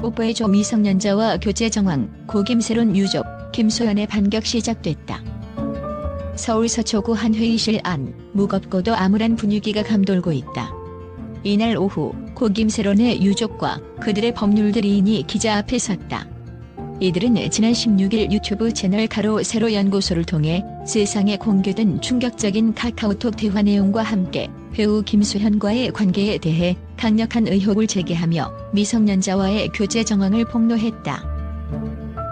뽀뽀해줘 미성년자와 교제 정황, 고김새론 유족, 김소연의 반격 시작됐다. 서울 서초구 한 회의실 안, 무겁고도 암울한 분위기가 감돌고 있다. 이날 오후, 고김새론의 유족과 그들의 법률대리인이 기자 앞에 섰다. 이들은 지난 16일 유튜브 채널 가로 세로 연구소를 통해 세상에 공개된 충격적인 카카오톡 대화 내용과 함께 배우 김수현과의 관계에 대해 강력한 의혹을 제기하며 미성년자와의 교제 정황을 폭로했다.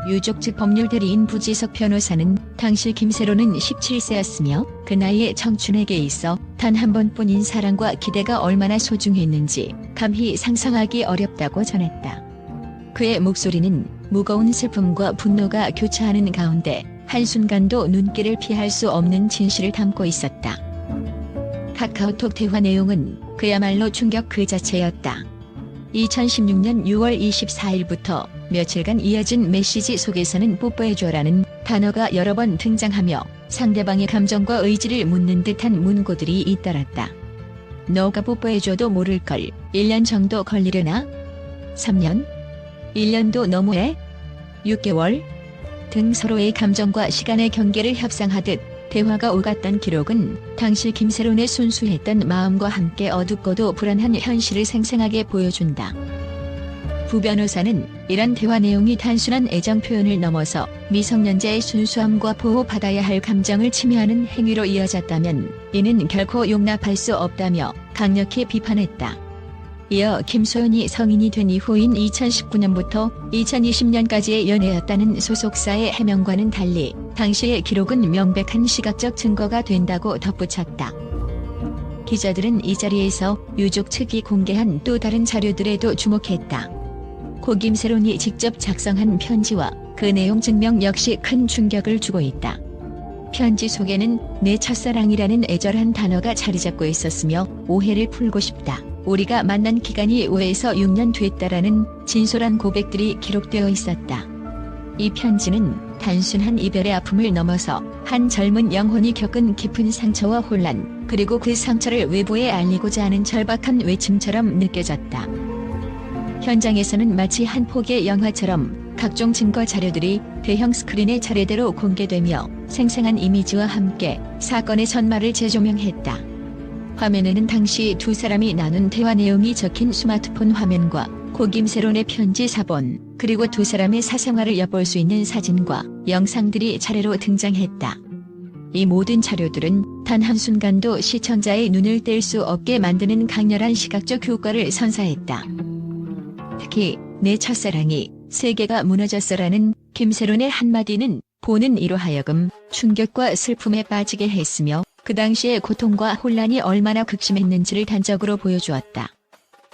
유족 측 법률대리인 부지석 변호사는 당시 김세로는 17세였으며 그 나이에 청춘에게 있어 단 한 번뿐인 사랑과 기대가 얼마나 소중했는지 감히 상상하기 어렵다고 전했다. 그의 목소리는 무거운 슬픔과 분노가 교차하는 가운데 한순간도 눈길을 피할 수 없는 진실을 담고 있었다. 카카오톡 대화 내용은 그야말로 충격 그 자체였다. 2016년 6월 24일부터 며칠간 이어진 메시지 속에서는 뽀뽀해줘라는 단어가 여러 번 등장하며 상대방의 감정과 의지를 묻는 듯한 문구들이 잇따랐다. 너가 뽀뽀해줘도 모를걸 1년 정도 걸리려나? 3년? 1년도 너무해? 6개월? 등 서로의 감정과 시간의 경계를 협상하듯 대화가 오갔던 기록은 당시 김세론의 순수했던 마음과 함께 어둡고도 불안한 현실을 생생하게 보여준다. 부 변호사는 이런 대화 내용이 단순한 애정 표현을 넘어서 미성년자의 순수함과 보호받아야 할 감정을 침해하는 행위로 이어졌다면 이는 결코 용납할 수 없다며 강력히 비판했다. 이어 김소연이 성인이 된 이후인 2019년부터 2020년까지의 연애였다는 소속사의 해명과는 달리 당시의 기록은 명백한 시각적 증거가 된다고 덧붙였다. 기자들은 이 자리에서 유족 측이 공개한 또 다른 자료들에도 주목했다. 고 김세론이 직접 작성한 편지와 그 내용 증명 역시 큰 충격을 주고 있다. 편지 속에는 내 첫사랑이라는 애절한 단어가 자리 잡고 있었으며 오해를 풀고 싶다. 우리가 만난 기간이 5에서 6년 됐다라는 진솔한 고백들이 기록되어 있었다. 이 편지는 단순한 이별의 아픔을 넘어서 한 젊은 영혼이 겪은 깊은 상처와 혼란, 그리고 그 상처를 외부에 알리고자 하는 절박한 외침처럼 느껴졌다. 현장에서는 마치 한 폭의 영화처럼 각종 증거 자료들이 대형 스크린에 차례대로 공개되며 생생한 이미지와 함께 사건의 전말을 재조명했다. 화면에는 당시 두 사람이 나눈 대화 내용이 적힌 스마트폰 화면과 고김세론의 편지 사본, 그리고 두 사람의 사생활을 엿볼 수 있는 사진과 영상들이 차례로 등장했다. 이 모든 자료들은 단 한순간도 시청자의 눈을 뗄 수 없게 만드는 강렬한 시각적 효과를 선사했다. 특히 내 첫사랑이 세계가 무너졌어라는 김세론의 한마디는 보는 이로 하여금 충격과 슬픔에 빠지게 했으며 그 당시의 고통과 혼란이 얼마나 극심했는지를 단적으로 보여주었다.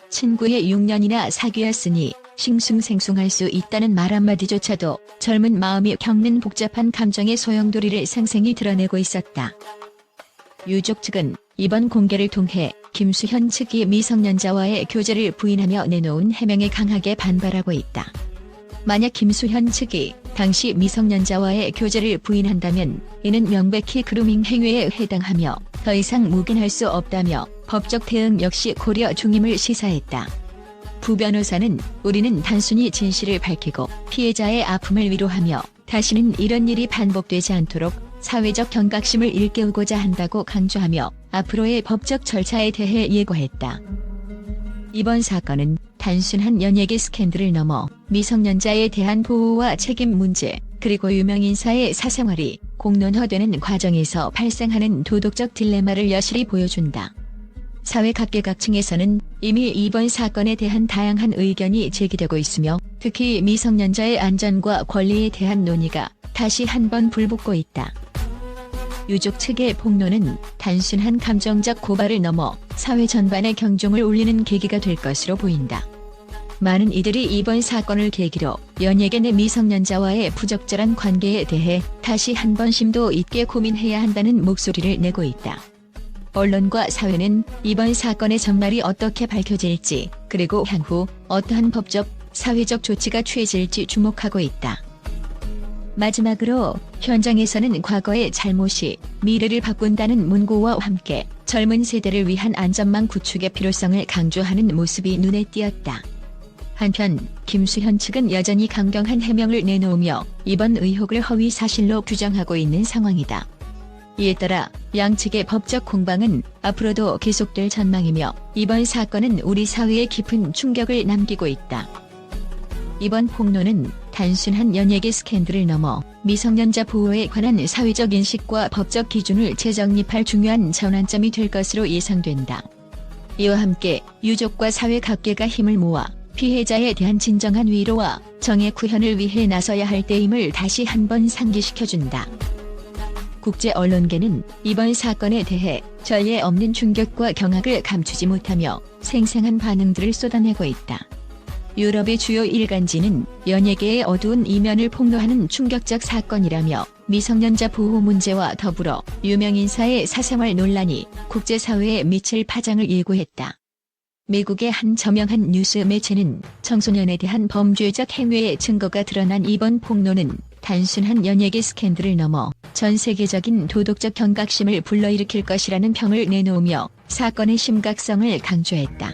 친구의 6년이나 사귀었으니 싱숭생숭할 수 있다는 말 한마디조차도 젊은 마음이 겪는 복잡한 감정의 소용돌이를 생생히 드러내고 있었다. 유족 측은 이번 공개를 통해 김수현 측이 미성년자와의 교제를 부인하며 내놓은 해명에 강하게 반발하고 있다. 만약 김수현 측이 당시 미성년자와의 교제를 부인한다면 이는 명백히 그루밍 행위에 해당하며 더 이상 묵인할 수 없다며 법적 대응 역시 고려 중임을 시사했다. 부 변호사는 우리는 단순히 진실을 밝히고 피해자의 아픔을 위로하며 다시는 이런 일이 반복되지 않도록 사회적 경각심을 일깨우고자 한다고 강조하며 앞으로의 법적 절차에 대해 예고했다. 이번 사건은 단순한 연예계 스캔들을 넘어 미성년자에 대한 보호와 책임 문제, 그리고 유명인사의 사생활이 공론화되는 과정에서 발생하는 도덕적 딜레마를 여실히 보여준다. 사회 각계각층에서는 이미 이번 사건에 대한 다양한 의견이 제기되고 있으며 특히 미성년자의 안전과 권리에 대한 논의가 다시 한번 불붙고 있다. 유족 측의 폭로는 단순한 감정적 고발을 넘어 사회 전반의 경종을 울리는 계기가 될 것으로 보인다. 많은 이들이 이번 사건을 계기로 연예계 내 미성년자와의 부적절한 관계에 대해 다시 한번 심도 있게 고민해야 한다는 목소리를 내고 있다. 언론과 사회는 이번 사건의 전말이 어떻게 밝혀질지, 그리고 향후 어떠한 법적, 사회적 조치가 취해질지 주목하고 있다. 마지막으로 현장에서는 과거의 잘못이 미래를 바꾼다는 문구와 함께 젊은 세대를 위한 안전망 구축의 필요성을 강조하는 모습이 눈에 띄었다. 한편 김수현 측은 여전히 강경한 해명을 내놓으며 이번 의혹을 허위 사실로 규정하고 있는 상황이다. 이에 따라 양측의 법적 공방은 앞으로도 계속될 전망이며 이번 사건은 우리 사회에 깊은 충격을 남기고 있다. 이번 폭로는 단순한 연예계 스캔들을 넘어 미성년자 보호에 관한 사회적 인식과 법적 기준을 재정립할 중요한 전환점이 될 것으로 예상된다. 이와 함께 유족과 사회 각계가 힘을 모아 피해자에 대한 진정한 위로와 정의 구현을 위해 나서야 할 때임을 다시 한번 상기시켜준다. 국제 언론계는 이번 사건에 대해 전례 없는 충격과 경악을 감추지 못하며 생생한 반응들을 쏟아내고 있다. 유럽의 주요 일간지는 연예계의 어두운 이면을 폭로하는 충격적 사건이라며 미성년자 보호 문제와 더불어 유명인사의 사생활 논란이 국제사회에 미칠 파장을 예고했다. 미국의 한 저명한 뉴스 매체는 청소년에 대한 범죄적 행위의 증거가 드러난 이번 폭로는 단순한 연예계 스캔들을 넘어 전 세계적인 도덕적 경각심을 불러일으킬 것이라는 평을 내놓으며 사건의 심각성을 강조했다.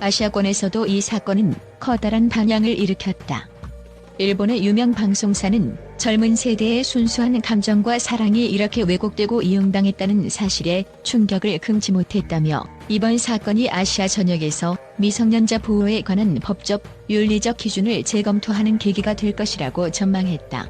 아시아권에서도 이 사건은 커다란 반향을 일으켰다. 일본의 유명 방송사는 젊은 세대의 순수한 감정과 사랑이 이렇게 왜곡되고 이용당했다는 사실에 충격을 금치 못했다며 이번 사건이 아시아 전역에서 미성년자 보호에 관한 법적, 윤리적 기준을 재검토하는 계기가 될 것이라고 전망했다.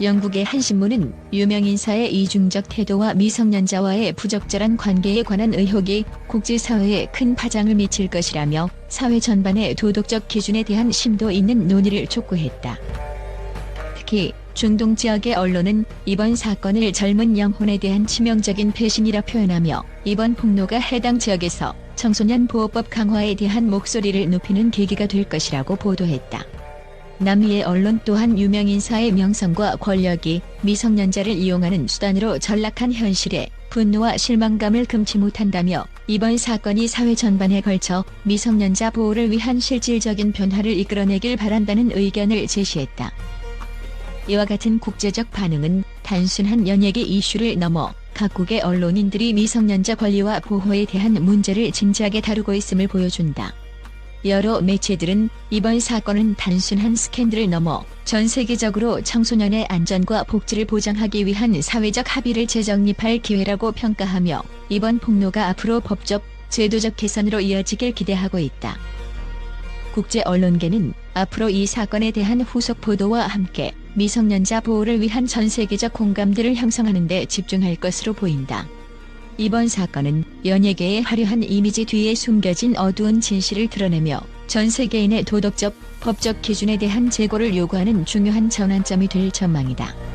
영국의 한 신문은 유명인사의 이중적 태도와 미성년자와의 부적절한 관계에 관한 의혹이 국제사회에 큰 파장을 미칠 것이라며 사회 전반의 도덕적 기준에 대한 심도 있는 논의를 촉구했다. 특히 중동 지역의 언론은 이번 사건을 젊은 영혼에 대한 치명적인 배신이라 표현하며 이번 폭로가 해당 지역에서 청소년 보호법 강화에 대한 목소리를 높이는 계기가 될 것이라고 보도했다. 남미의 언론 또한 유명 인사의 명성과 권력이 미성년자를 이용하는 수단으로 전락한 현실에 분노와 실망감을 금치 못한다며 이번 사건이 사회 전반에 걸쳐 미성년자 보호를 위한 실질적인 변화를 이끌어내길 바란다는 의견을 제시했다. 이와 같은 국제적 반응은 단순한 연예계 이슈를 넘어 각국의 언론인들이 미성년자 권리와 보호에 대한 문제를 진지하게 다루고 있음을 보여준다. 여러 매체들은 이번 사건은 단순한 스캔들을 넘어 전 세계적으로 청소년의 안전과 복지를 보장하기 위한 사회적 합의를 재정립할 기회라고 평가하며 이번 폭로가 앞으로 법적, 제도적 개선으로 이어지길 기대하고 있다. 국제 언론계는 앞으로 이 사건에 대한 후속 보도와 함께 미성년자 보호를 위한 전 세계적 공감대를 형성하는 데 집중할 것으로 보인다. 이번 사건은 연예계의 화려한 이미지 뒤에 숨겨진 어두운 진실을 드러내며 전 세계인의 도덕적, 법적 기준에 대한 재고를 요구하는 중요한 전환점이 될 전망이다.